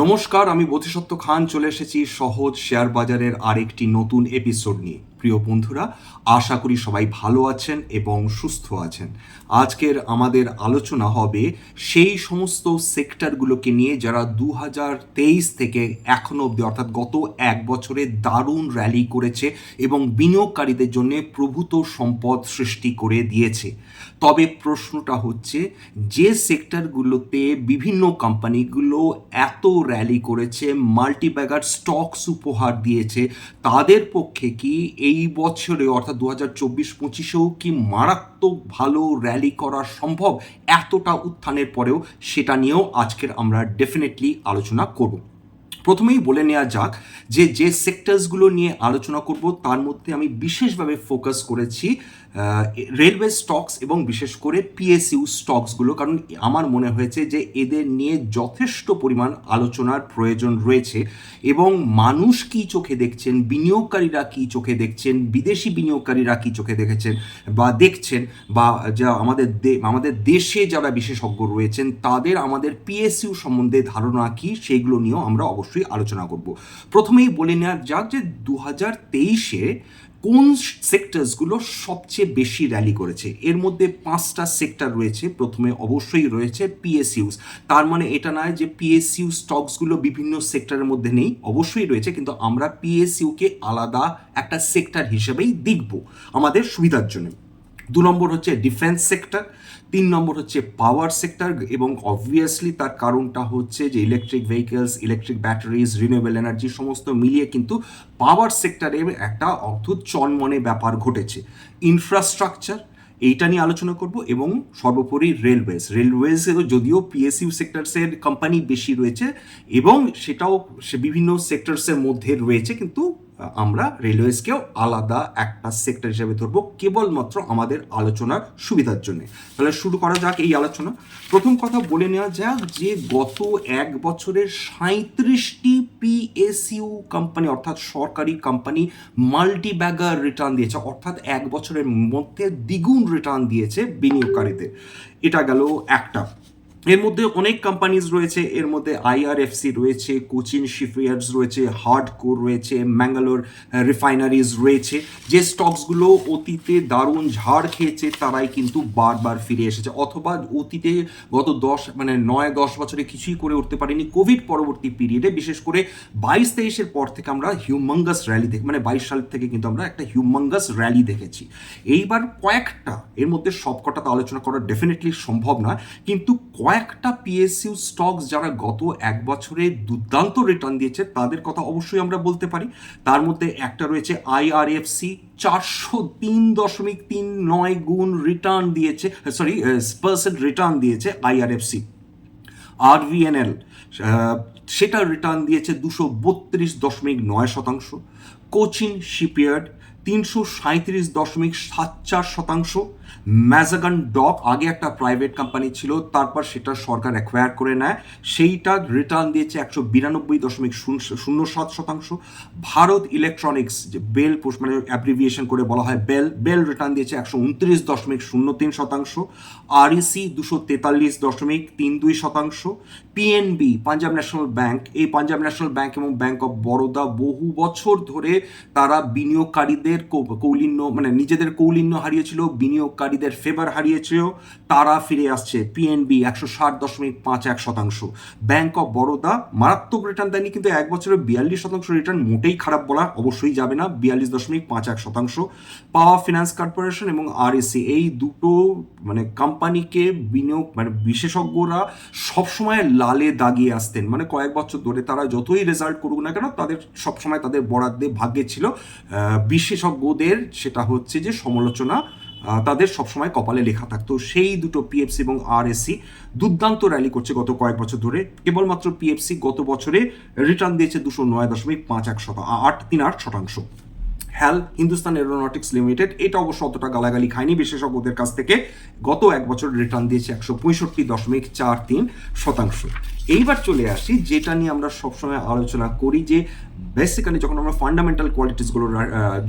নমস্কার, আমি বোধিসত্ত্ব খান, চলে এসেছি সহজ শেয়ার বাজারের আরেকটি নতুন এপিসোড নিয়ে। প্রিয় বন্ধুরা, আশা করি সবাই ভালো আছেন এবং সুস্থ আছেন। আজকের আমাদের আলোচনা হবে সেই সমস্ত সেক্টরগুলোকে নিয়ে যারা দু তেইশ থেকে এখনও অবধি, অর্থাৎ গত এক বছরে দারুণ র্যালি করেছে এবং বিনিয়োগকারীদের জন্য প্রভূত সম্পদ সৃষ্টি করে দিয়েছে। তবে প্রশ্নটা হচ্ছে, যে সেক্টরগুলোতে বিভিন্ন কোম্পানিগুলো এত র্যালি করেছে, মাল্টিব্যাগার স্টকস উপহার দিয়েছে, তাদের পক্ষে কি এই বছরে, অর্থাৎ দু হাজার চব্বিশ পঁচিশেও কি মারাত্মক ভালো র্যালি করা সম্ভব? এতটা উত্থানের পরেও সেটা নিয়েও আজকের আমরা ডেফিনেটলি আলোচনা করব। প্রথমেই বলে নেওয়া যাক যে যে সেক্টরসগুলো নিয়ে আলোচনা করব, তার মধ্যে আমি বিশেষভাবে ফোকাস করেছি রেলওয়ে স্টকস এবং বিশেষ করে পিএসইউ স্টকসগুলো কারণ আমার মনে হয়েছে যে এদের নিয়ে যথেষ্ট পরিমাণ আলোচনার প্রয়োজন রয়েছে এবং মানুষ কি চোখে দেখছেন, বিনিয়োগকারীরা কি চোখে দেখছেন, বিদেশি বিনিয়োগকারীরা কি চোখে দেখেছেন বা দেখছেন বা যা আমাদের আমাদের দেশে যারা বিশেষজ্ঞ রয়েছেন, তাদের আমাদের পিএসইউ সম্বন্ধে ধারণা কি সেইগুলো নিয়েও আমরা অবশ্যই আলোচনা করব। প্রথমেই বলে নেওয়া যাক যে দু হাজার তেইশে কোন সেক্টরসগুলো সবচেয়ে বেশি র্যালি করেছে? এর মধ্যে পাঁচটা সেক্টর রয়েছে, প্রথমে অবশ্যই রয়েছে পিএসইউস তার মানে এটা নয় যে পিএসইউ স্টকসগুলো বিভিন্ন সেক্টরের মধ্যে নেই, অবশ্যই রয়েছে, কিন্তু আমরা পিএসইউকে আলাদা একটা সেক্টর হিসেবেই দেখব আমাদের সুবিধার জন্য। দু নম্বর হচ্ছে ডিফেন্স সেক্টর তিন নম্বর হচ্ছে পাওয়ার সেক্টর এবং অবভিয়াসলি তার কারণটা হচ্ছে যে electric vehicles electric batteries renewable energy সমস্ত মিলিয়ে কিন্তু পাওয়ার সেক্টরে একটা অদ্ভুত চনমনে ব্যাপার ঘটেছে। ইনফ্রাস্ট্রাকচার এইটা নিয়ে আলোচনা করব এবং সর্বোপরি রেলওয়েজ রেলওয়েজেও যদিও পিএসইউ সেক্টরসের কোম্পানি বেশি রয়েছে এবং সেটাও সে বিভিন্ন সেক্টরসের মধ্যে রয়েছে, কিন্তু আমরা রেলওয়েজকেও আলাদা একটা সেক্টর হিসেবে ধরবো, কেবলমাত্র আমাদের আলোচনার সুবিধার জন্য। তাহলে শুরু করা যাক এই আলোচনা। প্রথম কথা বলে নেওয়া যাক যে গত এক বছরের সাঁত্রিশটি পিএসইউ কোম্পানি অর্থাৎ সরকারি কোম্পানি মাল্টি ব্যাগার রিটার্ন দিয়েছে, অর্থাৎ এক বছরের মধ্যে দ্বিগুণ রিটার্ন দিয়েছে বিনিয়োগকারীদের। এটা গেল একটা। এর মধ্যে অনেক কোম্পানিজ রয়েছে, এর মধ্যে আইআরএফসি রয়েছে কোচিন শিপইয়ার্ডস রয়েছে হার্ডকোর রয়েছে ম্যাঙ্গালোর রিফাইনারিজ রয়েছে। যে স্টকসগুলো অতীতে দারুণ ঝাড় খেয়েছে, তারাই কিন্তু বারবার ফিরে এসেছে। অথবা অতীতে গত দশ মানে নয়, দশ বছরে কিছুই করে উঠতে পারেনি কোভিড পরবর্তী পিরিয়ডে বিশেষ করে বাইশ, তেইশের পর থেকে আমরা হিউমাঙ্গাস র্যালি দেখি মানে বাইশ সাল থেকে কিন্তু আমরা একটা হিউমাঙ্গাস র্যালি দেখেছি। এইবার কয়েকটা, এর মধ্যে সবকটা তো আলোচনা করা ডেফিনেটলি সম্ভব নয়। কিন্তু কয়েকটা পিএসইউ স্টকস যারা গত এক বছরে দুর্দান্ত রিটার্ন দিয়েছে, তাদের কথা অবশ্যই আমরা বলতে পারি। তার মধ্যে একটা রয়েছে আইআরএফসি চারশো তিন দশমিক তিন নয় গুণ রিটার্ন দিয়েছে সরি পার্সেন্ট রিটার্ন দিয়েছে আইআরএফসি আরভিএনএল সেটা রিটার্ন দিয়েছে দুশো বত্রিশ দশমিক নয় শতাংশ। কোচিন শিপইয়ার্ড তিনশো সাঁত্রিশ দশমিক সাত চার শতাংশ। ম্যাজাগান ডক আগে একটা প্রাইভেট কোম্পানি ছিল, তারপর সেটা সরকার অ্যাকোয়ার করে নেয়। সেইটা রিটার্ন দিয়েছে একশো বিরানব্বই দশমিক শূন্য সাত শতাংশ। ভারত ইলেকট্রনিক্স যে বেল পোস্ট মানে অ্যাপ্রিভিয়েশন করে বলা হয় বেল বেল রিটার্ন দিয়েছে একশো উনত্রিশ দশমিক শূন্য তিন শতাংশ। আরইসি দুশো তেতাল্লিশ দশমিক তিন দুই শতাংশ। পিএনবি পাঞ্জাব ন্যাশনাল ব্যাংক এই পাঞ্জাব ন্যাশনাল ব্যাংক এবং ব্যাংক অফ বরোদা বহু বছর ধরে তারা বিনিয়োগকারীদের কৌলিন্য মানে নিজেদের কৌলিন্য হারিয়েছিল বিনিয়োগকারীদের ফেভার হারিয়েছেও তারা ফিরে আসছে পিএনবি একশো ষাট দশমিক পাঁচ এক শতাংশ। ব্যাংক অফ বরোদা মারাত্মক রিটার্ন দেয়নি, কিন্তু এক বছরে বিয়াল্লিশ শতাংশ রিটার্ন মোটেই খারাপ বলা অবশ্যই যাবে না, বিয়াল্লিশ দশমিক পাঁচ এক শতাংশ। পাওয়ার ফিনান্স কর্পোরেশন এবং আরএসি এই দুটো মানে কোম্পানিকে বিনিয়োগ মানে বিশেষজ্ঞরা সবসময় লালে দাগিয়ে আসতেন। মানে কয়েক বছর ধরে তারা যতই রেজাল্ট করুক না কেন, তাদের সবসময় তাদের বরাদ্দে ভাগ্যে ছিল। বিশেষজ্ঞদের সেটা হচ্ছে যে সমালোচনা তাদের সবসময় কপালে লেখা থাকতো। সেই দুটো পিএফসি এবং আরএসসি দুর্দান্ত র্যালি করছে গত কয়েক বছর ধরে। কেবলমাত্র পিএফসি গত বছরে রিটার্ন দিয়েছে দুশো নয় দশমিক পাঁচ এক শতাংশ আট, তিন আট শতাংশ। হ্যাল হিন্দুস্তান এরোনটিক্স লিমিটেড এটা অবশ্য অতটা গালাগালি খায়নি। বিশেষজ্ঞদের কাছ থেকে গত এক বছর রিটার্ন দিয়েছে একশো পঁয়ষট্টি দশমিক চার তিন শতাংশ। এইবার চলে আসি, যেটা নিয়ে আমরা সবসময় আলোচনা করি যে বেসিক্যালি যখন আমরা ফান্ডামেন্টাল কোয়ালিটিসগুলো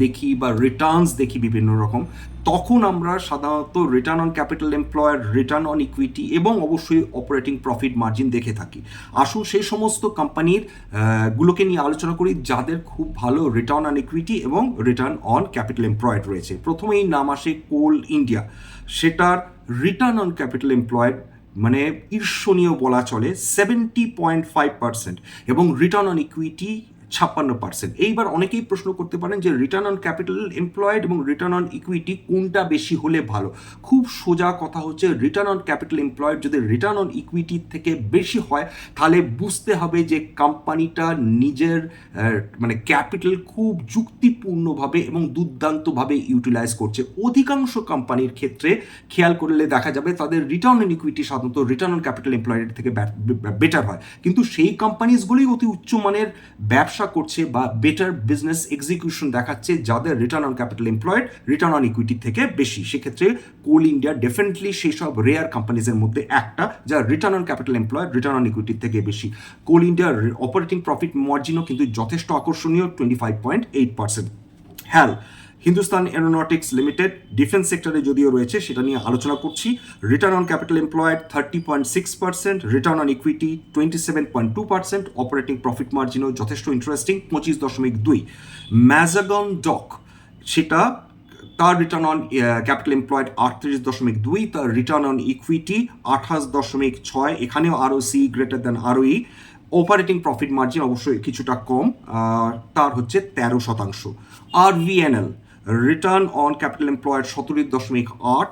দেখি বা রিটার্নস দেখি বিভিন্ন রকম তখন আমরা সাধারণত return on capital employer return on equity এবং অবশ্যই অপারেটিং প্রফিট মার্জিন দেখে থাকি। আসুন সেই সমস্ত কোম্পানির গুলোকে নিয়ে আলোচনা করি যাদের খুব ভালো রিটার্ন অন ইকুইটি এবং রিটার্ন অন ক্যাপিটাল এমপ্লয়েড রয়েছে। প্রথমেই নাম আসে কোল ইন্ডিয়া। সেটার রিটার্ন অন ক্যাপিটাল এমপ্লয়েড মানে ঈর্ষণীয় বলা চলে সেভেন্টি পয়েন্ট ফাইভ পার্সেন্ট এবং রিটার্ন অন ইকুইটি ছাপ্পান্ন পার্সেন্ট এইবার অনেকেই প্রশ্ন করতে পারেন যে রিটার্ন অন ক্যাপিটাল এমপ্লয়েড এবং রিটার্ন অন ইকুইটি কোনটা বেশি হলে ভালো? খুব সোজা কথা হচ্ছে রিটার্ন অন ক্যাপিটাল এমপ্লয়েড যদি রিটার্ন অন ইকুইটি থেকে বেশি হয়, তাহলে বুঝতে হবে যে কোম্পানিটা নিজের মানে ক্যাপিটাল খুব যুক্তিপূর্ণভাবে এবং দুর্দান্তভাবে ইউটিলাইজ করছে। অধিকাংশ কোম্পানির ক্ষেত্রে খেয়াল করলে দেখা যাবে তাদের রিটার্ন অন ইকুইটি সাধারণত রিটার্ন অন ক্যাপিটাল এমপ্লয়েড থেকে বেটার হয়। কিন্তু সেই কোম্পানিজগুলোই অতি উচ্চমানের ব্যবসা করছে বা বেটার বিজনেস এক্সিকিউশন দেখাচ্ছে যাদের return on capital employed return on equity থেকে বেশি। সেক্ষেত্রে কোল ইন্ডিয়া ডেফিনেটলি সেই সব রেয়ার কোম্পানিজের মধ্যে একটা যা return on capital employed return on ইকুইটির থেকে বেশি। কোল ইন্ডিয়ার অপারেটিং প্রফিট মার্জিনও কিন্তু যথেষ্ট আকর্ষণীয় twenty five point eight percent HAL Hindustan aeronautics limited defence সেক্টরে যদিও রয়েছে, সেটা নিয়ে আলোচনা করছি। Return on capital employed thirty point six percent return on equity twenty seven point two percent operating profit মার্জিনও যথেষ্ট ইন্টারেস্টিং পঁচিশ দশমিক দুই। ম্যাজাগন ডক সেটা তার রিটার্ন অন ক্যাপিটাল এমপ্লয়েড আটত্রিশ দশমিক দুই, তার রিটার্ন অন ইকুইটি আঠাশ দশমিক ছয়, এখানেও আরও সি গ্রেটার দ্যান আরও ই অপারেটিং প্রফিট মার্জিন অবশ্যই কিছুটা কম তার হচ্ছে তেরো শতাংশ। R VNL return on capital employed সতেরো দশমিক আট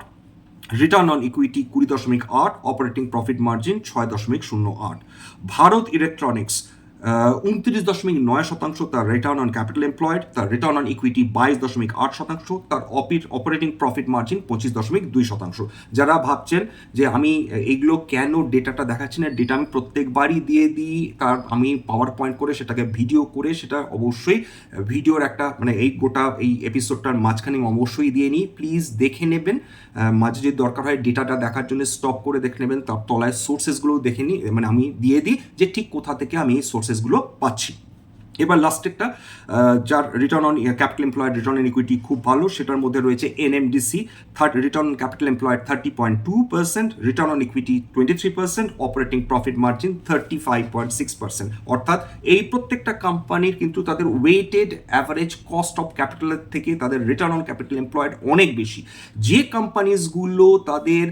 রিটার্ন অন ইকুইটি কুড়ি দশমিক আট অপারেটিং প্রফিট মার্জিন ছয় দশমিক শূন্য আট। ভারত ইলেকট্রনিক্স উনত্রিশ দশমিক নয় শতাংশ, তার রিটার্ন অন ক্যাপিটাল এমপ্লয়েড তার রিটার্ন অন ইকুইটি বাইশ দশমিক আট শতাংশ, তার অপারেটিং প্রফিট মার্জিন পঁচিশ দশমিক দুই শতাংশ। যারা ভাবছেন যে আমি এইগুলো কেন ডেটাটা দেখাচ্ছি না ডেটা আমি প্রত্যেকবারই দিয়ে দিই, তার আমি পাওয়ার পয়েন্ট করে সেটাকে ভিডিও করে সেটা অবশ্যই ভিডিওর একটা মানে এই গোটা এই এপিসোডটার মাঝখানে অবশ্যই দিয়ে নিই। প্লিজ দেখে নেবেন মাঝে যদি দরকার হয় ডেটাটা দেখার জন্য স্টপ করে দেখে নেবেন, তার তলায় সোর্সেসগুলোও দেখে নিই মানে আমি দিয়ে দিই যে ঠিক কোথা থেকে আমি এই সোর্সেসগুলো পাচ্ছি। এবার লাস্টেরটা যার return on capital employed return on equity খুব ভালো, সেটার মধ্যে রয়েছে NMDC third return on capital employed thirty point two percent return on equity twenty three percent operating profit margin thirty five point six percent অর্থাৎ এই প্রত্যেকটা কোম্পানির কিন্তু তাদের ওয়েটেড অ্যাভারেজ কস্ট অফ ক্যাপিটালের থেকে তাদের রিটার্ন অন ক্যাপিটাল এমপ্লয়েড অনেক বেশি। যে কোম্পানিজগুলো তাদের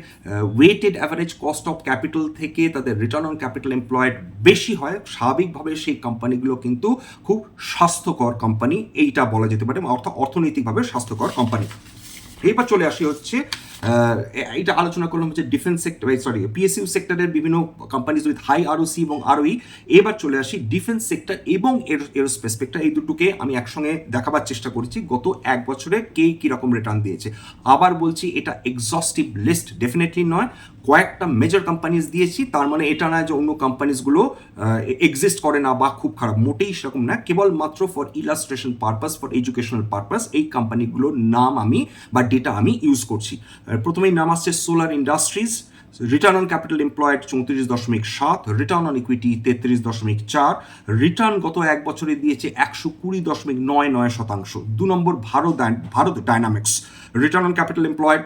weighted average cost of capital থেকে তাদের রিটার্ন অন ক্যাপিটাল এমপ্লয়েড বেশি হয়, স্বাভাবিকভাবে সেই কোম্পানিগুলো কিন্তু খুব স্বাস্থ্যকর কোম্পানি এইটা বলা যেতে পারে অর্থাৎ অর্থনৈতিকভাবে স্বাস্থ্যকর কোম্পানি এইবার চলে আসি হচ্ছে এইটা আলোচনা করলাম হচ্ছে ডিফেন্স সেক্টর সরি পিএসইউ সেক্টরের বিভিন্ন কোম্পানিজ উইথ হাই আরওসি এবং আরওই এবার চলে আসি ডিফেন্স সেক্টর এবং এরোস্পেস সেক্টর এই দুটোকে আমি একসঙ্গে দেখাবার চেষ্টা করেছি। গত এক বছরে কে কীরকম রিটার্ন দিয়েছে? আবার বলছি, এটা এক্সস্টিভ লিস্ট ডেফিনেটলি নয়। কয়েকটা মেজর কোম্পানিজ দিয়েছি, তার মানে এটা না যে অন্য কোম্পানিজগুলো এক্সিস্ট করে না বা খুব খারাপ। মোটেই সেরকম না কেবলমাত্র for illustration purpose for educational purpose এই কোম্পানিগুলোর নাম আমি বা ডেটা আমি ইউজ করছি। প্রথমেই নাম আসছে solar industries return on capital employed চৌত্রিশ দশমিক সাত রিটার্ন অন ইকুইটি তেত্রিশ দশমিক চার রিটার্ন গত এক বছরে দিয়েছে একশো কুড়ি দশমিক নয় নয় শতাংশ। দু নম্বর Bharat Bharat dynamics return on capital employed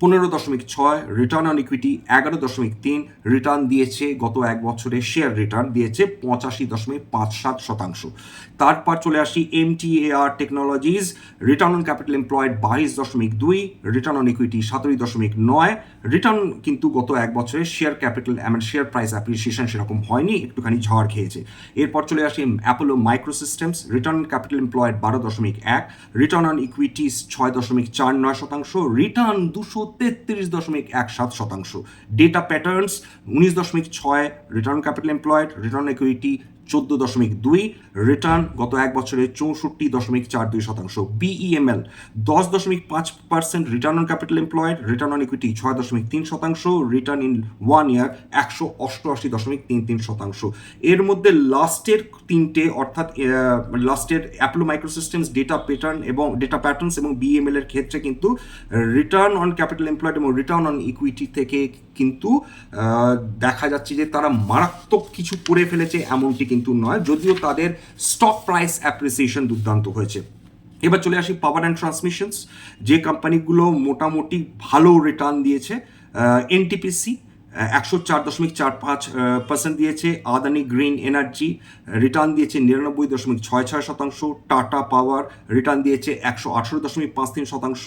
পনেরো দশমিক ছয় রিটার্ন অন ইকুইটি এগারো দশমিক তিন রিটার্ন দিয়েছে গত এক বছরে শেয়ার রিটার্ন দিয়েছে পঁচাশি দশমিক পাঁচ সাত শতাংশ। তারপর চলে আসি M T A R technologies return on capital employed বাইশ দশমিক দুই রিটার্ন অন ইকুইটি সতেরো দশমিক নয় রিটার্ন কিন্তু গত এক বছরে শেয়ার ক্যাপিটাল মানে শেয়ার প্রাইস অ্যাপ্রিসিয়েশন সেরকম হয়নি, একটুখানি ঝড় খেয়েছে। এরপর চলে আসি Apollo microsystems return on capital employed বারো দশমিক এক রিটার্ন অন ইকুইটিস ছয় দশমিক চার নয় শতাংশ রিটার্ন দুশো তেত্রিশ দশমিক এক সাত শতাংশ। ডেটা প্যাটার্নস উনিশ দশমিক ছয় return capital employed return equity চোদ্দ দশমিক দুই রিটার্ন গত এক বছরে চৌষট্টি দশমিক চার দুই শতাংশ। বিইএমএল দশ দশমিক পাঁচ percent return on capital employed return on equity ছয় দশমিক তিন শতাংশ রিটার্ন ইন ওয়ান ইয়ার একশো অষ্টআশি দশমিক তিন তিন শতাংশ। এর মধ্যে লাস্টের তিনটে, অর্থাৎ লাস্টের অ্যাপলো মাইক্রোসিস্টেমস ডেটা প্যাটার্ন এবং ডেটা প্যাটার্নস এবং বিএমএল এর ক্ষেত্রে কিন্তু রিটার্ন অন ক্যাপিটাল এমপ্লয়েড এবং রিটার্ন অন ইকুইটি থেকে কিন্তু দেখা যাচ্ছে যে তারা মারাত্মক কিছু করে ফেলেছে এমনটি কিন্তু নয়, যদিও তাদের স্টক প্রাইস অ্যাপ্রিসিয়েশন দুর্দান্ত হয়েছে। এবার চলে আসি পাওয়ার অ্যান্ড ট্রান্সমিশনস যে কোম্পানিগুলো মোটামুটি ভালো রিটার্ন দিয়েছে এনটিপিসি একশো চার দশমিক চার পাঁচ পার্সেন্ট দিয়েছে আদানি গ্রিন এনার্জি, রিটার্ন দিয়েছে নিরানব্বই দশমিক ছয় ছয় শতাংশ, টাটা পাওয়ার রিটার্ন দিয়েছে একশো আঠেরো দশমিক পাঁচ তিন শতাংশ,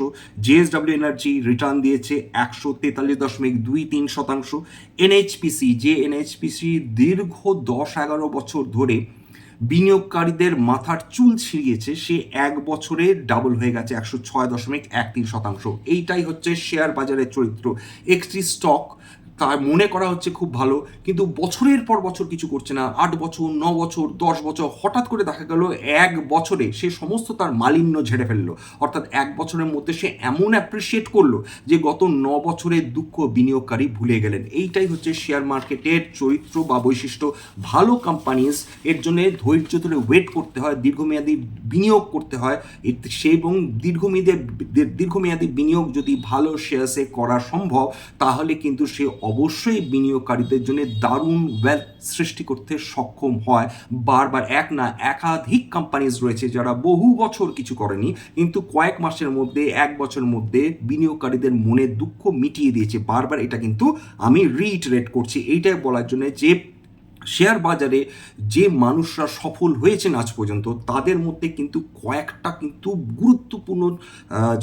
জেএসডব্লিউ এনার্জি রিটার্ন দিয়েছে একশো তেতাল্লিশ দশমিক দুই তিন শতাংশ, এনএইচপিসি যে এনএইচপিসি দীর্ঘ দশ এগারো বছর ধরে বিনিয়োগকারীদের মাথার চুল ছিঁড়িয়েছে, সে এক বছরে ডাবল হয়ে গেছে একশো ছয় দশমিক এক তিন শতাংশ। এইটাই হচ্ছে শেয়ার বাজারের চরিত্র। একটি স্টক তার মনে করা হচ্ছে খুব ভালো, কিন্তু বছরের পর বছর কিছু করছে না। আট বছর, ন বছর, দশ বছর, হঠাৎ করে দেখা গেল এক বছরে সে সমস্ত তার মালিন্য ঝেড়ে ফেলল। অর্থাৎ এক বছরের মধ্যে সে এমন অ্যাপ্রিসিয়েট করল যে গত ন বছরের দুঃখ বিনিয়োগকারী ভুলে গেলেন। এইটাই হচ্ছে শেয়ার মার্কেটের চরিত্র বা বৈশিষ্ট্য। ভালো কোম্পানিজ এর জন্য ধৈর্য ধরে ওয়েট করতে হয়, দীর্ঘমেয়াদী বিনিয়োগ করতে হয়। সে এবং দীর্ঘমেয়াদী দীর্ঘমেয়াদী বিনিয়োগ যদি ভালো শেয়ার্সে করা সম্ভব, তাহলে কিন্তু সে অবশ্যই বিনিয়োগকারীদের জন্য দারুণ ওয়েলথ সৃষ্টি করতে সক্ষম হয়। বারবার এক না, একাধিক কোম্পানিজ রয়েছে যারা বহু বছর কিছু করেনি, কিন্তু কয়েক মাসের মধ্যে, এক বছরের মধ্যে বিনিয়োগকারীদের মনে দুঃখ মিটিয়ে দিয়েছে। বারবার এটা কিন্তু আমি রিইটারেট করছি। এইটাই বলার জন্য যে শেয়ার বাজারে যে মানুষরা সফল হয়েছেন আজ পর্যন্ত, তাদের মধ্যে কিন্তু কয়েকটা কিন্তু গুরুত্বপূর্ণ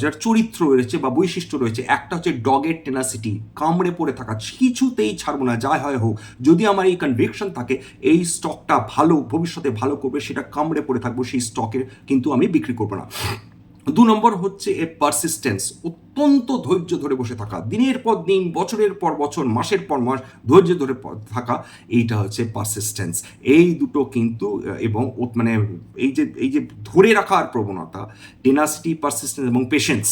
যার চরিত্র রয়েছে বা বৈশিষ্ট্য রয়েছে। একটা হচ্ছে ডগের টেনাসিটি কামড়ে পড়ে থাকা, কিছুতেই ছাড়বো না, যাই হয় হোক। যদি আমার এই কনভিকশন থাকে, এই স্টকটা ভালো, ভবিষ্যতে ভালো করবে, সেটা কামড়ে পড়ে থাকব, সেই স্টকের কিন্তু আমি বিক্রি করব না। দু নম্বর হচ্ছে এ পারসিস্টেন্স অত্যন্ত ধৈর্য ধরে বসে থাকা। দিনের পর দিন, বছরের পর বছর, মাসের পর মাস ধৈর্য ধরে থাকা, এইটা হচ্ছে পারসিস্টেন্স এই দুটো কিন্তু এবং মানে এই যে এই যে ধরে রাখার প্রবণতা টেনাসিটি পারসিস্টেন্স এবং পেশেন্স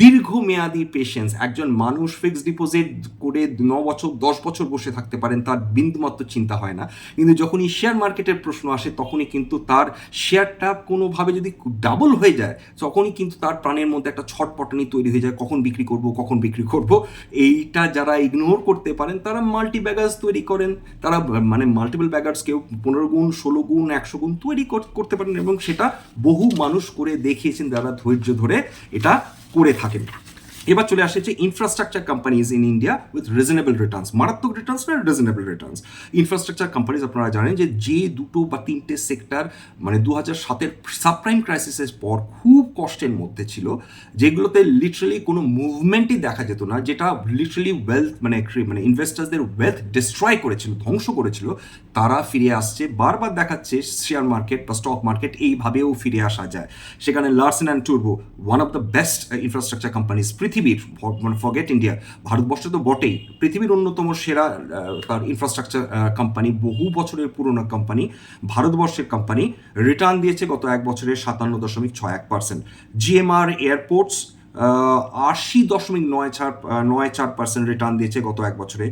দীর্ঘমেয়াদী পেশেন্স একজন মানুষ ফিক্সড ডিপোজিট করে ন বছর, দশ বছর বসে থাকতে পারেন, তার বিন্দুমাত্র চিন্তা হয় না। কিন্তু যখনই শেয়ার মার্কেটের প্রশ্ন আসে, তখনই কিন্তু তার শেয়ারটা কোনোভাবে যদি ডাবল হয়ে যায়, তখনই কিন্তু তার প্রাণের মধ্যে একটা ছটপটানি তৈরি হয়ে যায়, কখন বিক্রি করব, কখন বিক্রি করব। এইটা যারা ইগনোর করতে পারেন, তারা মাল্টি ব্যাগার্স তৈরি করেন। তারা মানে মাল্টিপল ব্যাগার্স কেউ পনেরো গুণ, ষোলো গুণ, একশো গুণ তৈরি করতে পারেন এবং সেটা বহু মানুষ করে দেখিয়েছেন, যারা ধৈর্য ধরে এটা করে থাকেন এবার চলে আসে infrastructure companies in India with reasonable returns মারাত্মক রিটার্নস না রিজনেবল রিটার্নস ইনফ্রাস্ট্রাকচার কোম্পানিজ আপনারা জানেন যে যে দুটো বা তিনটে সেক্টর মানে দু হাজার সাতের সাবপ্রাইম ক্রাইসিসের পর খুব কষ্টের মধ্যে ছিল, যেগুলোতে লিটারালি কোনো মুভমেন্টই দেখা যেত না, যেটা লিটারালি ওয়েলথ মানে মানে ইনভেস্টার্সদের ওয়েলথ ডিস্ট্রয় করেছিল, ধ্বংস করেছিল। তারা ফিরে আসছে, বারবার দেখাচ্ছে শেয়ার মার্কেট বা স্টক মার্কেট এইভাবেও ফিরে আসা যায়। সেখানে Larsen and টুরবো one of the best infrastructure companies পৃথিবীর মানে ফরগেট ইন্ডিয়া ভারতবর্ষ তো বটেই। পৃথিবীর অন্যতম সেরা তার ইনফ্রাস্ট্রাকচার কোম্পানি বহু বছরের পুরনো কোম্পানি ভারতবর্ষের কোম্পানি রিটার্ন দিয়েছে গত এক বছরে সাতান্ন দশমিক ছয় এক পার্সেন্ট জিএমআর এয়ারপোর্টস আশি দশমিক নয় চার নয় চার পার্সেন্ট রিটার্ন দিয়েছে গত এক বছরে।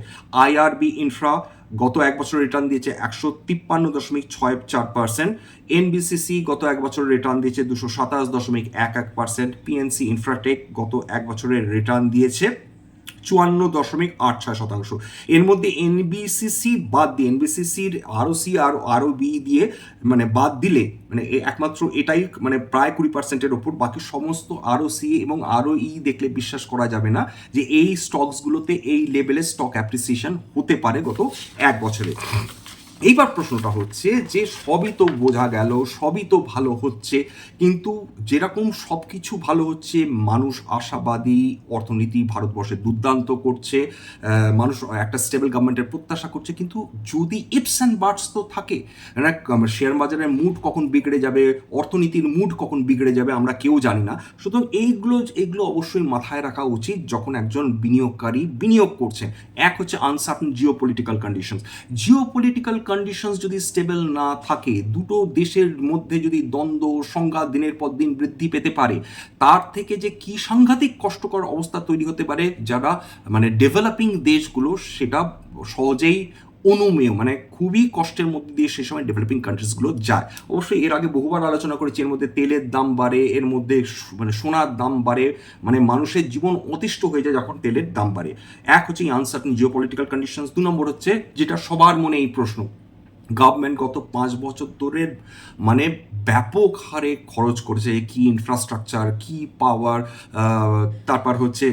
আইআরবি ইনফ্রা গত এক বছর রিটার্ন দিয়েছে একশো তিপ্পান্ন দশমিক ছয় চার পার্সেন্ট এনবিসিসি গত এক বছর রিটার্ন দিয়েছে দুশো সাতাশ দশমিক এক এক পার্সেন্ট পিএনসি ইনফ্রাটেক গত এক বছরের রিটার্ন দিয়েছে চুয়ান্ন দশমিক আট ছয় শতাংশ। এর মধ্যে এনবিসিসি বাদ দিয়ে এনবিসিসির আরও সি আর আরও বি দিয়ে মানে বাদ দিলে মানে একমাত্র এটাই মানে প্রায় কুড়ি পার্সেন্টের ওপর। বাকি সমস্ত আরও সি এবং আরও ই দেখলে বিশ্বাস করা যাবে না যে এই স্টকসগুলোতে এই লেভেলের স্টক অ্যাপ্রিসিয়েশন হতে পারে গত এক বছরে। এইবার প্রশ্নটা হচ্ছে যে সবই তো বোঝা গেল, সবই তো ভালো হচ্ছে, কিন্তু যেরকম সব কিছু ভালো হচ্ছে, মানুষ আশাবাদী, অর্থনীতি ভারতবর্ষে দুর্দান্ত করছে মানুষ একটা স্টেবল গভর্নমেন্টের প্রত্যাশা করছে, কিন্তু যদি ইপস অ্যান্ড বার্ডস তো থাকে শেয়ার বাজারের মুড কখন বিগড়ে যাবে, অর্থনীতির মুড কখন বিগড়ে যাবে আমরা কেউ জানি না। সুতরাং এইগুলো এইগুলো অবশ্যই মাথায় রাখা উচিত যখন একজন বিনিয়োগকারী বিনিয়োগ করছেন এক হচ্ছে uncertain geo political condition geo political conditions যদি স্টেবল না থাকে, দুটো দেশের মধ্যে যদি দ্বন্দ্ব, সংঘাত দিনের পর দিন বৃদ্ধি পেতে পারে, তার থেকে যে কি সাংঘাতিক কষ্টকর অবস্থা তৈরি হতে পারে, যারা মানে ডেভেলপিং দেশগুলো, সেটা সহজেই অনুমেয় মানে খুবই কষ্টের মধ্যে দিয়ে সে সময় ডেভেলপিং কান্ট্রিজগুলো যায়। অবশ্যই এর আগে বহুবার আলোচনা করেছি, এর মধ্যে তেলের দাম বাড়ে, এর মধ্যে মানে সোনার দাম বাড়ে মানে মানুষের জীবন অতিষ্ঠ হয়ে যায় যখন তেলের দাম বাড়ে। এক হচ্ছে আনসার্টন জিও পলিটিক্যাল কন্ডিশনস দু নম্বর হচ্ছে যেটা সবার মনে এই প্রশ্ন গভর্নমেন্ট গত পাঁচ বছর ধরে মানে ব্যাপক হারে খরচ করেছে কি ইনফ্রাস্ট্রাকচার কি পাওয়ার তারপর হচ্ছে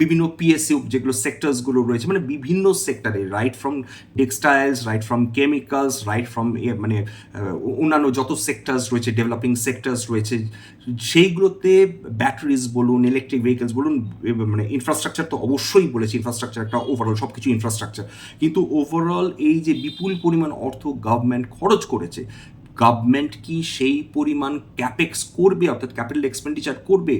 বিভিন্ন পিএসইউ যেগুলো সেক্টরসগুলো রয়েছে মানে বিভিন্ন সেক্টরে right from textiles right from chemicals right from মানে অন্যান্য যত সেক্টরস রয়েছে ডেভেলপিং সেক্টরস রয়েছে, সেইগুলোতে ব্যাটারিজ বলুন ইলেকট্রিক ভেহিকেলস বলুন মানে ইনফ্রাস্ট্রাকচার তো অবশ্যই বলেছে ইনফ্রাস্ট্রাকচার একটা ওভারঅল সব কিছু ইনফ্রাস্ট্রাকচার কিন্তু ওভারঅল এই যে বিপুল পরিমাণ অর্থ গভর্নমেন্ট খরচ করেছে। গভর্নমেন্ট কি সেই পরিমাণ ক্যাপেক্স করবে, অর্থাৎ ক্যাপিটাল এক্সপেন্ডিচার করবে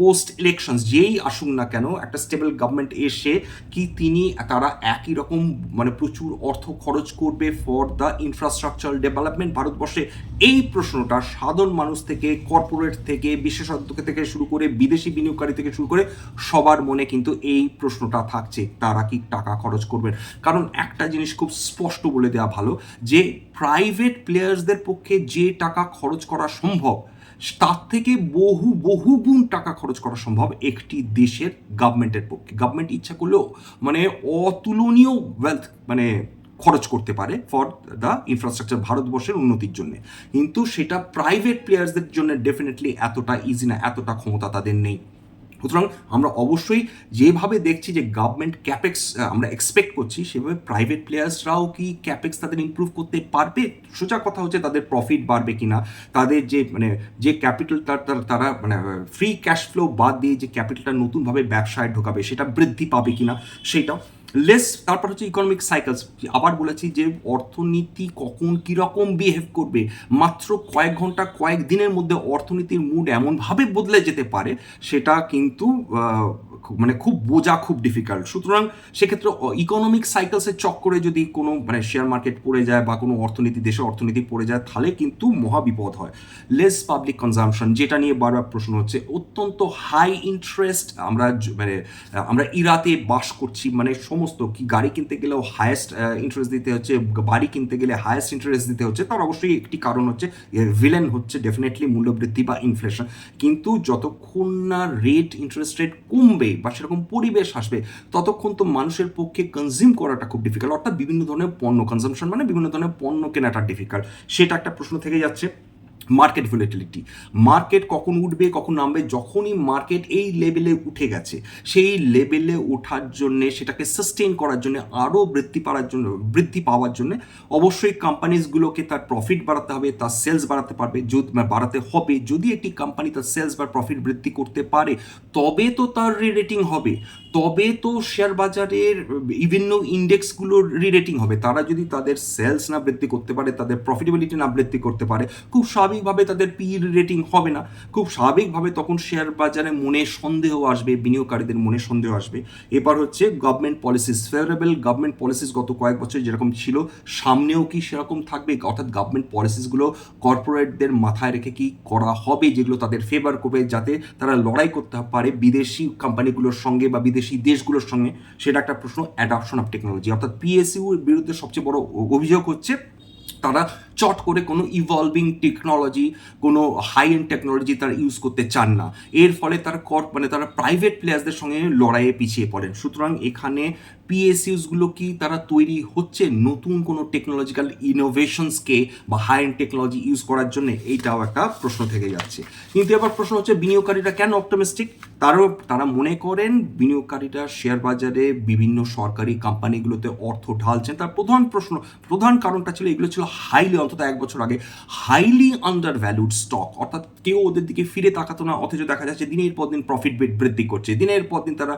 পোস্ট ইলেকশনস যেই আসুন না কেন, একটা স্টেবল গভর্নমেন্ট এসে কি তিনি, তারা একই রকম মানে প্রচুর অর্থ খরচ করবে ফর দ্য ইনফ্রাস্ট্রাকচার ডেভেলপমেন্ট ভারতবর্ষে এই প্রশ্নটা সাধারণ মানুষ থেকে কর্পোরেট থেকে, বিশেষজ্ঞ থেকে শুরু করে, বিদেশি বিনিয়োগকারী থেকে শুরু করে সবার মনে কিন্তু এই প্রশ্নটা থাকছে, তারা কি টাকা খরচ করবেন? কারণ একটা জিনিস খুব স্পষ্ট বলে দেওয়া ভালো যে প্রাইভেট প্লেয়ার্সদের পক্ষে যে টাকা খরচ করা সম্ভব, তার থেকে বহু বহু গুণ টাকা খরচ করা সম্ভব একটি দেশের গভর্নমেন্টের পক্ষে। গভর্নমেন্ট ইচ্ছা করলেও মানে অতুলনীয় ওয়েলথ মানে খরচ করতে পারে ফর দ্য ইনফ্রাস্ট্রাকচার ভারতবর্ষের উন্নতির জন্য। কিন্তু সেটা প্রাইভেট প্লেয়ার্সদের জন্য ডেফিনেটলি এতটা ইজি না, এতটা ক্ষমতা তাদের নেই। সুতরাং আমরা অবশ্যই যেভাবে দেখছি যে গভর্নমেন্ট ক্যাপেক্স আমরা এক্সপেক্ট করছি, সেভাবে প্রাইভেট প্লেয়ার্সরাও কি ক্যাপেক্স তাদের ইম্প্রুভ করতে পারবে? সোজা কথা হচ্ছে তাদের প্রফিট বাড়বে কি না তাদের যে মানে যে ক্যাপিটাল তার তারা মানে ফ্রি ক্যাশ ফ্লো বাদ দিয়ে যে ক্যাপিটালটা নতুনভাবে ব্যবসায় ঢোকাবে, সেটা বৃদ্ধি পাবে কি না সেটাও লেস তারপর হচ্ছে ইকোনমিক সাইকেলস আবার বলেছি যে অর্থনীতি কখন কীরকম বিহেভ করবে? মাত্র কয়েক ঘণ্টা, কয়েক দিনের মধ্যে অর্থনীতির মুড এমনভাবে বদলে যেতে পারে, সেটা কিন্তু মানে খুব বোঝা খুব ডিফিকাল্ট সুতরাং সেক্ষেত্রে ইকোনমিক সাইকেলসের চক্করে যদি কোনো মানে শেয়ার মার্কেট পড়ে যায় বা কোনো অর্থনীতি, দেশের অর্থনীতি পড়ে যায়, তাহলে কিন্তু মহা বিপদ হয়। লেস পাবলিক কনজামশন যেটা নিয়ে বারবার প্রশ্ন হচ্ছে, অত্যন্ত হাই ইন্টারেস্ট আমরা মানে আমরা ইরাতে বাস করছি মানে সমস্ত কি গাড়ি কিনতে গেলেও হায়েস্ট ইন্টারেস্ট দিতে হচ্ছে বাড়ি কিনতে গেলে হায়েস্ট ইন্টারেস্ট দিতে হচ্ছে, তার অবশ্যই একটি কারণ হচ্ছে ভিলেন হচ্ছে ডেফিনেটলি মূল্যবৃদ্ধি বা ইনফ্লেশন কিন্তু যতক্ষণ না রেট ইন্টারেস্ট রেট কমবে বা সেরকম পরিবেশ আসবে, ততক্ষণ তো মানুষের পক্ষে কনজিউম করাটা খুব ডিফিকাল্ট অর্থাৎ বিভিন্ন ধরনের পণ্য কনজামশন মানে বিভিন্ন ধরনের পণ্য কেনাটা ডিফিকাল্ট সেটা একটা প্রশ্ন থেকে যাচ্ছে। মার্কেট ভোলেটিলিটি মার্কেট কখন উঠবে, কখন নামবে, যখনই মার্কেট এই লেভেলে উঠে গেছে, সেই লেভেলে ওঠার জন্যে, সেটাকে সাস্টেন করার জন্য আরও বৃদ্ধি পাওয়ার জন্য, বৃদ্ধি পাওয়ার জন্য অবশ্যই কোম্পানিজগুলোকে তার প্রফিট বাড়াতে হবে, তার সেলস বাড়াতে পারবে, যদি বাড়াতে হবে। যদি একটি কোম্পানি তার সেলস বা প্রফিট বৃদ্ধি করতে পারে, তবে তো তার রেটিং হবে। তবে তো শেয়ার বাজারের বিভিন্ন ইন্ডেক্সগুলোর রিরেটিং হবে। তারা যদি তাদের সেলস না বৃদ্ধি করতে পারে, তাদের প্রফিটেবিলিটি না বৃদ্ধি করতে পারে, খুব স্বাভাবিকভাবে তাদের পি রেটিং হবে না। খুব স্বাভাবিকভাবে তখন শেয়ার বাজারে মনে সন্দেহ আসবে, বিনিয়োগকারীদের মনে সন্দেহ আসবে। এবার হচ্ছে government policies favourable government policies গত কয়েক বছর যেরকম ছিল, সামনেও কি সেরকম থাকবে? অর্থাৎ গভর্নমেন্ট পলিসিসগুলো কর্পোরেটদের মাথায় রেখে কি করা হবে? যেগুলো তাদের ফেভার করবে, যাতে তারা লড়াই করতে পারে বিদেশি কোম্পানিগুলোর সঙ্গে বা বিদেশি দেশগুলোর সঙ্গে সেটা একটা প্রশ্ন অ্যাডাপশন অফ টেকনোলজি অর্থাৎ পিএসইউর বিরুদ্ধে সবচেয়ে বড় অভিযোগ হচ্ছে তারা চট করে কোনো ইভলভিং টেকনোলজি কোনো হাই এন্ড টেকনোলজি তারা ইউজ করতে চান না। এর ফলে তারা কর মানে তারা প্রাইভেট প্লেয়ার্সদের সঙ্গে লড়াইয়ে পিছিয়ে পড়েন। সুতরাং এখানে পিএসইউসগুলো কি তারা তৈরি হচ্ছে নতুন কোনো টেকনোলজিক্যাল ইনোভেশনসকে বা হাই এন্ড টেকনোলজি ইউজ করার জন্য? এইটাও একটা প্রশ্ন থেকে যাচ্ছে। কিন্তু এবার প্রশ্ন হচ্ছে, বিনিয়োগকারীরা কেন অপটমিস্টিক তারও তারা মনে করেন বিনিয়োগকারীরা শেয়ার বাজারে বিভিন্ন সরকারি কোম্পানিগুলোতে অর্থ ঢালছেন। তার প্রধান প্রশ্ন, প্রধান কারণটা ছিল, এগুলো ছিল হাইলি অন্তত এক বছর আগে হাইলি আন্ডার ভ্যালুড স্টক অর্থাৎ কেউ ওদের দিকে ফিরে তাকাতো না, অথচ দেখা যাচ্ছে দিনের পর দিন প্রফিট বৃদ্ধি করছে। দিনের পর দিন তারা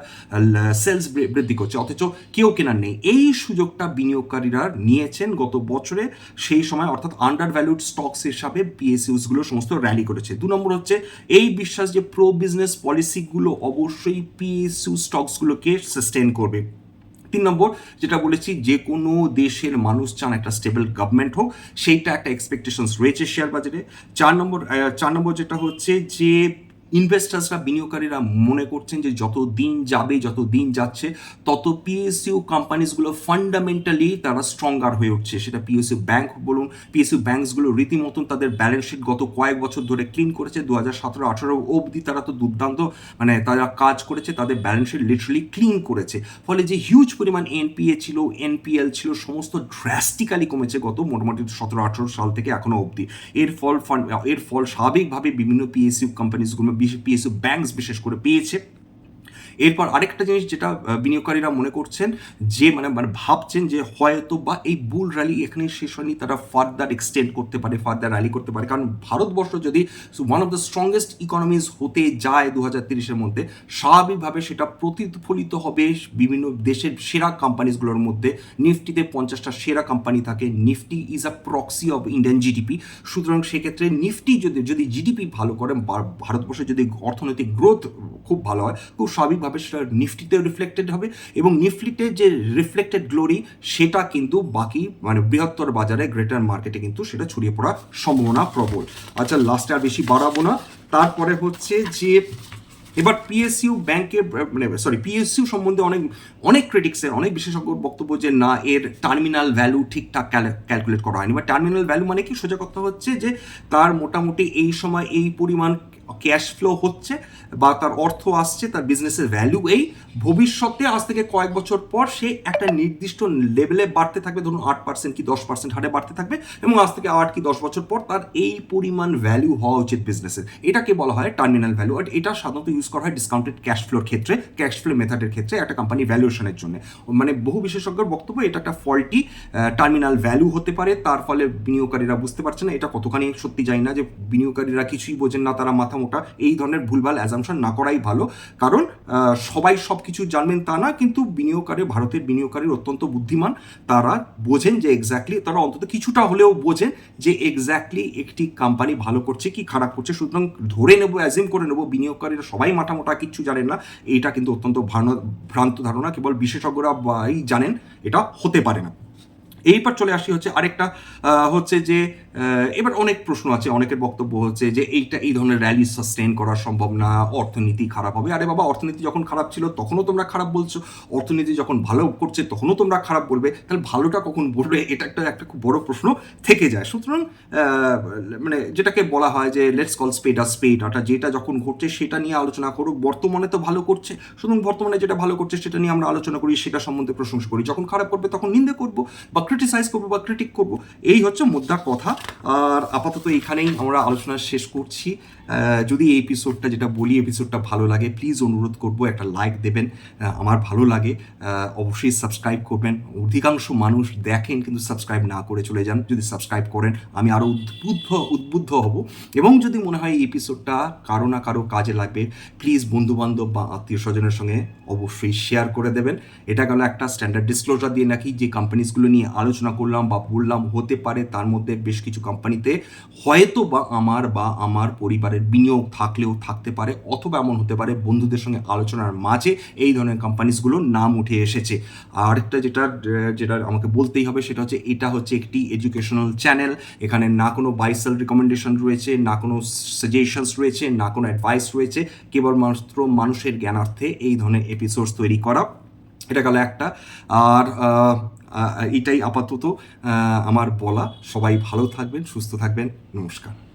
সেলস বৃদ্ধি করছে। অথচ কেউ কেনার নেই। এই সুযোগটা বিনিয়োগকারীরা নিয়েছেন গত বছরে। সেই সময় অর্থাৎ আন্ডার ভ্যালুড স্টকস হিসাবে পিএসইউসগুলো সমস্ত র্যালি করেছে। দু নম্বর হচ্ছে, এই বিশ্বাস যে প্রো বিজনেস পলিসিগুলো অবশ্যই পিএসইউ স্টকসগুলোকে সাস্টেন করবে। তিন নম্বর, যেটা বলেছি, যে কোনো দেশের মানুষ চান একটা স্টেবল গভর্নমেন্ট হোক, সেইটা একটা এক্সপেকটেশনস রয়েছে শেয়ার বাজারে। চার নম্বর চার নম্বর যেটা হচ্ছে যে ইনভেস্টার্সরা বিনিয়োগকারীরা মনে করছেন যে যত দিন যাবে, যত দিন যাচ্ছে, তত পিএসইউ কোম্পানিজগুলো ফান্ডামেন্টালি তারা স্ট্রঙ্গার হয়ে উঠছে। সেটা পিএসইউ ব্যাংক বলুন পিএসইউ ব্যাংকসগুলো রীতিমতন তাদের ব্যালেন্স শিট গত কয়েক বছর ধরে ক্লিন করেছে। দু হাজার সতেরো আঠেরো অবধি তারা তো দুর্দান্ত মানে তারা কাজ করেছে, তাদের ব্যালেন্স শিট লিটারালি ক্লিন করেছে। ফলে যে হিউজ পরিমাণ এনপিএ ছিল এনপিএল ছিল, সমস্ত ড্রাস্টিক্যালি কমেছে গত মোটামুটি সতেরো আঠেরো সাল থেকে এখনও অবধি। এর ফল ফান্ড এর ফল স্বাভাবিকভাবে বিভিন্ন পিএসইউ কোম্পানিজগুলো পিএসইউ ব্যাংকস বিশেষ করে পেয়েছে। এরপর আরেকটা জিনিস যেটা বিনিয়োগকারীরা মনে করছেন যে মানে মানে ভাবছেন যে হয়তো বা এই বুল র্যালি এখানে শেষ হয়নি, তারা ফার্দার এক্সটেন্ড করতে পারে, ফার্দার র্যালি করতে পারে। কারণ ভারতবর্ষ যদি one of the strongest economies হতে যায় দু হাজার তিরিশের মধ্যে, স্বাভাবিকভাবে সেটা প্রতিফলিত হবে বিভিন্ন দেশের সেরা কোম্পানিজগুলোর মধ্যে। নিফটিতে পঞ্চাশটা সেরা কোম্পানি থাকে, Nifty is a proxy of Indian GDP সুতরাং সেক্ষেত্রে নিফটি যদি যদি জিডিপি ভালো করে ভারতবর্ষে যদি অর্থনৈতিক গ্রোথ খুব ভালো হয়, খুব স্বাভাবিকভাবে সেটা নিফটিতে রিফ্লেক্টেড হবে এবং নিফটিতে যে রিফ্লেক্টেড গ্লোরি সেটা কিন্তু বাকি মানে বৃহত্তর বাজারে গ্রেটার মার্কেটে কিন্তু সেটা ছড়িয়ে পড়ার সম্ভাবনা প্রবল। আচ্ছা লাস্টে আর বেশি বাড়াবো না। তারপরে হচ্ছে যে, এবার পিএসইউ ব্যাংকের মানে সরি পিএসইউ সম্বন্ধে অনেক অনেক ক্রিটিক্সের অনেক বিশেষজ্ঞর বক্তব্য যে, না, এর টার্মিনাল ভ্যালু ঠিকঠাক ক্যালকুলেট করা হয়নি। বা টার্মিনাল ভ্যালু মানে কি? সোজা কথা হচ্ছে যে, তার মোটামুটি এই সময় এই পরিমাণ ক্যাশ ফ্লো হচ্ছে বা তার অর্থ আসছে, তার বিজনেসের ভ্যালু এই। ভবিষ্যতে আজ থেকে কয়েক বছর পর সে একটা নির্দিষ্ট লেভেলে বাড়তে থাকবে, ধরুন আট পার্সেন্ট কি দশ পার্সেন্ট হারে বাড়তে থাকবে এবং আজ থেকে আট কি দশ বছর পর তার এই পরিমাণ ভ্যালু হওয়া উচিত বিজনেসের এটাকে বলা হয় টার্মিনাল ভ্যালু আর এটা সাধারণত ইউজ করা হয় ডিসকাউন্টেড ক্যাশ ফ্লোর ক্ষেত্রে ক্যাশ ফ্লো মেথডের ক্ষেত্রে একটা কোম্পানি ভ্যালুয়েশনের জন্য। মানে বহু বিশেষজ্ঞর বক্তব্য এটা একটা ফল্টি টার্মিনাল ভ্যালু হতে পারে, তার ফলে বিনিয়োগকারীরা বুঝতে পারছে না, এটা কতখানি সত্যি জানি না যে বিনিয়োগকারীরা কিছুই বোঝেন না, তারা মাথা মোটা এই ধরনের ভুলভাল অ্যাজামশন না করাই ভালো। কারণ সবাই সব কিছু জানবেন তা না, কিন্তু বিনিয়োগকারী, ভারতের বিনিয়োগকারী অত্যন্ত বুদ্ধিমান। তারা বোঝেন যে এক্স্যাক্টলি তারা অন্তত কিছুটা হলেও বোঝেন যে এক্স্যাক্টলি একটি কোম্পানি ভালো করছে কি খারাপ করছে। সুতরাং ধরে নেব অ্যাজিম করে নেব, বিনিয়োগকারীরা সবাই মাথা মোটা কিচ্ছু জানেন না। এটা কিন্তু অত্যন্ত ভ্রান- ভ্রান্ত ধারণা, কেবল বিশেষজ্ঞরা জানেন। এটা হতে পারে না। এইবার চলে আসি হচ্ছে আরেকটা হচ্ছে যে এবার অনেক প্রশ্ন আছে, অনেকের বক্তব্য হচ্ছে যে এইটা, এই ধরনের র্যালি সাস্টেন করা সম্ভব না, অর্থনীতি খারাপ হবে। আরে বাবা, অর্থনীতি যখন খারাপ ছিল, তখনও তোমরা খারাপ বলছো। অর্থনীতি যখন ভালো করছে, তখনও তোমরা খারাপ বলবে। তাহলে ভালোটা কখন বলবে? এটা একটা একটা খুব বড় প্রশ্ন থেকে যায়। সুতরাং মানে যেটাকে বলা হয় যে লেটস কল স্পেড আর স্পেড অর্থাৎ যেটা যখন ঘটছে সেটা নিয়ে আলোচনা করুক। বর্তমানে তো ভালো করছে। সুতরাং বর্তমানে যেটা ভালো করছে, সেটা নিয়ে আমরা আলোচনা করি, সেটা সম্বন্ধে প্রশংসা করি। যখন খারাপ করবে, তখন নিন্দে করব। বা ক্রিটিসাইজ করব বা ক্রিটিক করব, এই হচ্ছে মুদ্রার কথা। আর আপাতত এখানেই আমরা আলোচনা শেষ করছি। যদি এই এপিসোডটা যেটা বলি এপিসোডটা ভালো লাগে প্লিজ অনুরোধ করব একটা লাইক দেবেন। আমার ভালো লাগে। অবশ্যই সাবস্ক্রাইব করবেন। অধিকাংশ মানুষ দেখেন কিন্তু সাবস্ক্রাইব না করে চলে যান। যদি সাবস্ক্রাইব করেন, আমি আরও উদ্বুদ্ধ উদ্বুদ্ধ হব। এবং যদি মনে হয় এই এপিসোডটা কারও না কারও কাজে লাগবে প্লিজ বন্ধুবান্ধব বা আত্মীয় স্বজনের সঙ্গে অবশ্যই শেয়ার করে দেবেন। এটা গেল একটা স্ট্যান্ডার্ড ডিসক্লোজার দিয়ে নাকি যে কোম্পানিজগুলো নিয়ে আলোচনা করলাম বা বললাম, হতে পারে তার মধ্যে বেশ কিছু কোম্পানিতে হয়তো বা আমার বা আমার পরিবারের বিনিয়োগ থাকলেও থাকতে পারে অথবা এমন হতে পারে বন্ধুদের সঙ্গে আলোচনার মাঝে এই ধরনের কোম্পানিজগুলোর নাম উঠে এসেছে। আরেকটা যেটা যেটা আমাকে বলতেই হবে সেটা হচ্ছে এটা হচ্ছে একটি এডুকেশনাল চ্যানেল এখানে না কোনো বাইসেল রিকমেন্ডেশন রয়েছে, না কোনো সাজেশনস রয়েছে, না কোনো অ্যাডভাইস রয়েছে। কেবলমাত্র মানুষের জ্ঞানার্থে এই ধরনের এপিসোডস তৈরি করা। এটা গেল একটা। আর এটাই আপাতত আমার বলা। সবাই ভালো থাকবেন, সুস্থ থাকবেন। নমস্কার।